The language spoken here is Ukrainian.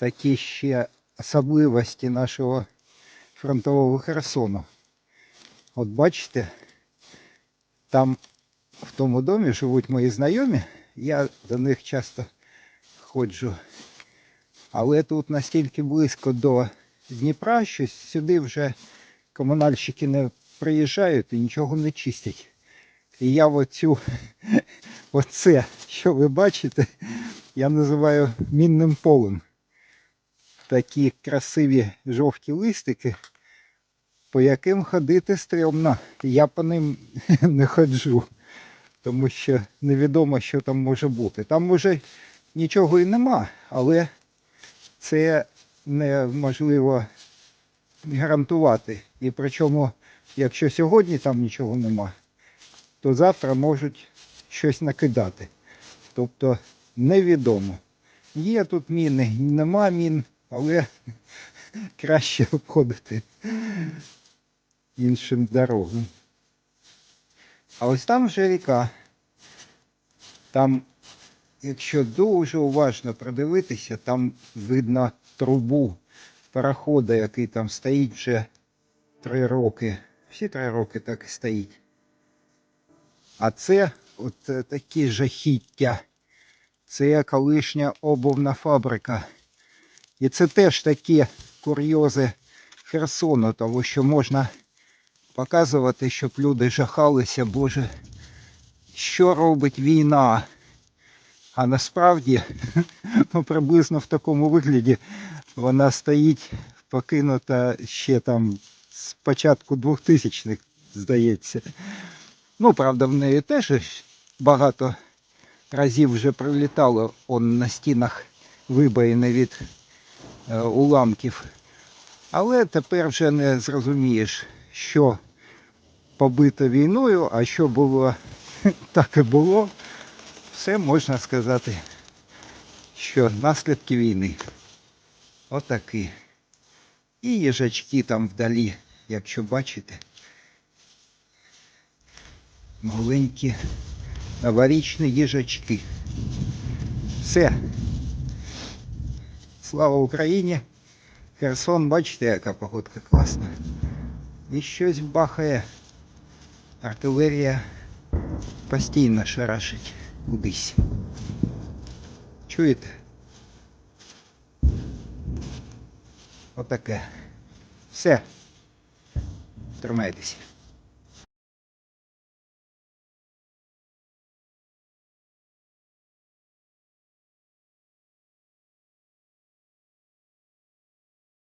такі ще особливості нашого фронтового Херсону. От бачите, там в тому домі живуть мої знайомі, я до них часто ходжу. Але тут настільки близько до Дніпра, що сюди вже комунальщики не приїжджають і нічого не чистять. І я оцю, оце, що ви бачите, я називаю мінним полем. Такі красиві жовті листики, по яким ходити стрьомно. Я по ним не ходжу, тому що невідомо, що там може бути. Там може нічого і нема, але це неможливо гарантувати. І причому, якщо сьогодні там нічого нема, то завтра можуть щось накидати. Тобто невідомо. Є тут міни, нема мін, але краще обходити іншим дорогам. А ось там вже ріка. Там, якщо дуже уважно продивитися, там видно трубу парохода, який там стоїть вже три роки. Всі три роки так і стоїть. А це от е, такі жахіття. Це колишня обувна фабрика. І це теж такі курйози Херсону, тому що можна показувати, щоб люди жахалися, Боже, що робить війна. А насправді, ну, приблизно в такому вигляді вона стоїть покинута ще там з початку 2000-х, здається. Ну, правда, в неї теж багато разів вже прилітало он на стінах вибоїни від уламків. Але тепер вже не зрозумієш, що побито війною, а що було, так і було. Все можна сказати, що наслідки війни. Отакі. І їжачки там вдалі, якщо бачите. Маленькі новорічні їжачки. Все. Слава Україні! Херсон, бачите, яка погодка класна. І щось бахає. Артилерія постійно шарашить кудись. Чуєте? Отаке. Все. Тримайтеся.